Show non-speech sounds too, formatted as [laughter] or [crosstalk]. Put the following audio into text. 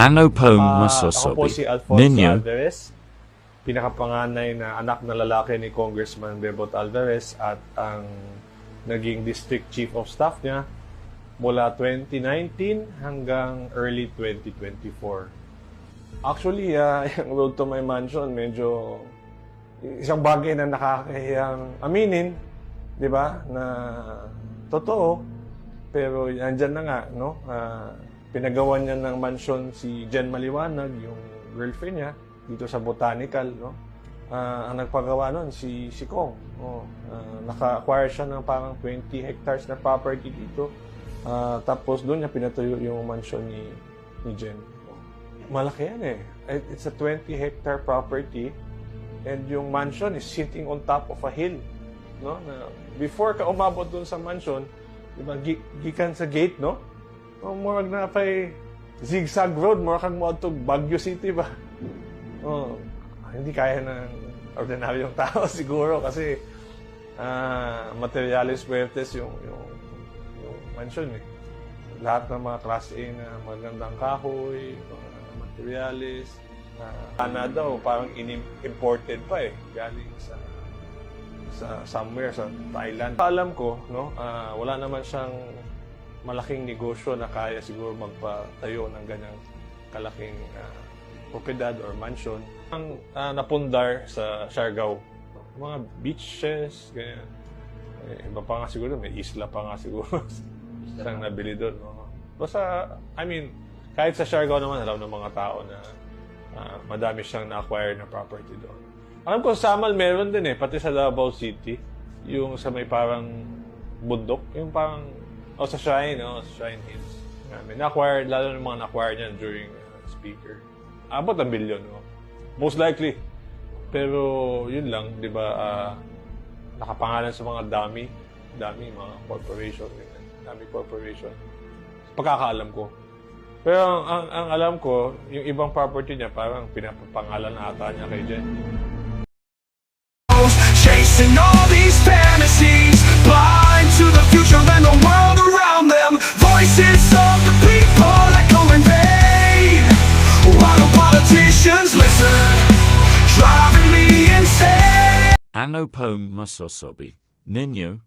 Ano pong Ah, ako po masasabi si Alfonso ninyo Alvarez, pinakapanganay na anak na lalaki ni Congressman Bebot Alvarez at ang naging district chief of staff niya mula 2019 hanggang early 2024. Actually, ah, [laughs] yung road to my mansion, medyo isang bagay na nakakahiyang aminin, di ba, na totoo. Pero andyan na nga, no? Ah, pinagawa niya ng mansion si Jen Maliwanag, yung girlfriend niya, dito sa Botanical, no? Ah, ang nagpagawa nun, si, si Kong. Oh, ah, naka-acquire siya ng parang 20 hectares na property dito. Ah, tapos doon niya pinatuyo yung mansion ni, ni Jen. Malaki yan eh. It- It's a 20 hectare property and yung mansion is sitting on top of a hill. No? Na before ka umabot dun sa mansion, di ba, gi- gikan sa gate, no? O, murag na pa'y zigzag road, murag kang mo to Baguio City ba? Oh, hindi kaya ng ordinaryong tao [laughs] siguro kasi ah materialis fuertes yung, yung, yung mansion eh. Lahat ng mga class A na magandang kahoy, mga materialis, na na daw, parang in-imported pa eh, galing sa sa somewhere sa Thailand. Alam ko, no, ah, wala naman siyang malaking negosyo na kaya siguro magpatayo ng ganyang kalaking ah, propiedad or mansion. Ang ah, napundar sa Siargao, mga beaches, ganyan. Eh, iba pa nga siguro, may isla pa nga siguro. [laughs] Siyang nabili doon. No? Basta, I mean, kahit sa Siargao naman, alam ng mga tao na ah, madami siyang na-acquire na property doon. Alam ko sa Samal meron din eh, pati sa Davao City. Yung sa may parang bundok, yung parang, o sa Shrine, o sa Shrine Hills. May na-acquire, lalo ng mga na-acquire niyan during uh, speaker. Abot ang bilyon, no? Most likely. Pero yun lang, di ba, ah, nakapangalan sa mga dami, dami, mga corporation, dami corporation. Pagkakaalam ko. Pero ang, ang, ang alam ko, yung ibang property niya, parang pinapapangalan na ata niya kay Jen. Chasing Ano pong masasabi ninyo